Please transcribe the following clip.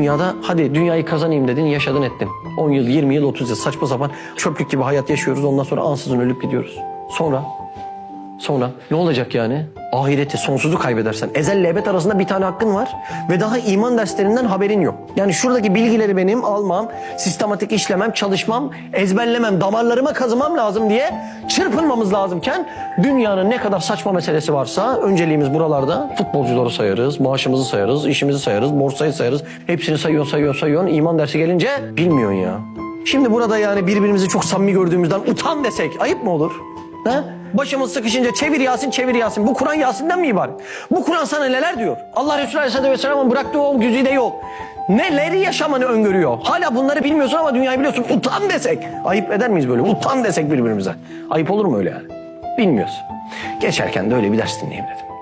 Dünyada hadi dünyayı kazanayım dedin, yaşadın ettin. 10 yıl, 20 yıl, 30 yıl saçma sapan çöplük gibi hayat yaşıyoruz. Ondan sonra ansızın ölüp gidiyoruz. Sonra? Sonra ne olacak yani? Ahireti, sonsuzu kaybedersen. Ezelle ebed arasında bir tane hakkın var ve daha iman derslerinden haberin yok. Yani şuradaki bilgileri benim almam, sistematik işlemem, çalışmam, ezberlemem, damarlarıma kazımam lazım diye çırpınmamız lazımken dünyanın ne kadar saçma meselesi varsa önceliğimiz buralarda futbolcuları sayarız, maaşımızı sayarız, işimizi sayarız, borsayı sayarız. Hepsini sayıyor, sayıyor, sayıyor. İman dersi gelince bilmiyorsun ya. Şimdi burada yani birbirimizi çok samimi gördüğümüzden utan desek ayıp mı olur? Ha? Başımız sıkışınca çevir Yasin çevir Yasin. Bu Kur'an Yasin'den mi ibaret? Bu Kur'an sana neler diyor? Allah Resulü Aleyhisselatü Vesselam'ın bıraktığı o güzide yol. Neleri yaşamanı öngörüyor? Hala bunları bilmiyorsun ama dünyayı biliyorsun. Utan desek. Ayıp eder miyiz böyle? Utan desek birbirimize. Ayıp olur mu öyle yani? Bilmiyoruz. Geçerken de öyle bir ders dinleyeyim dedim.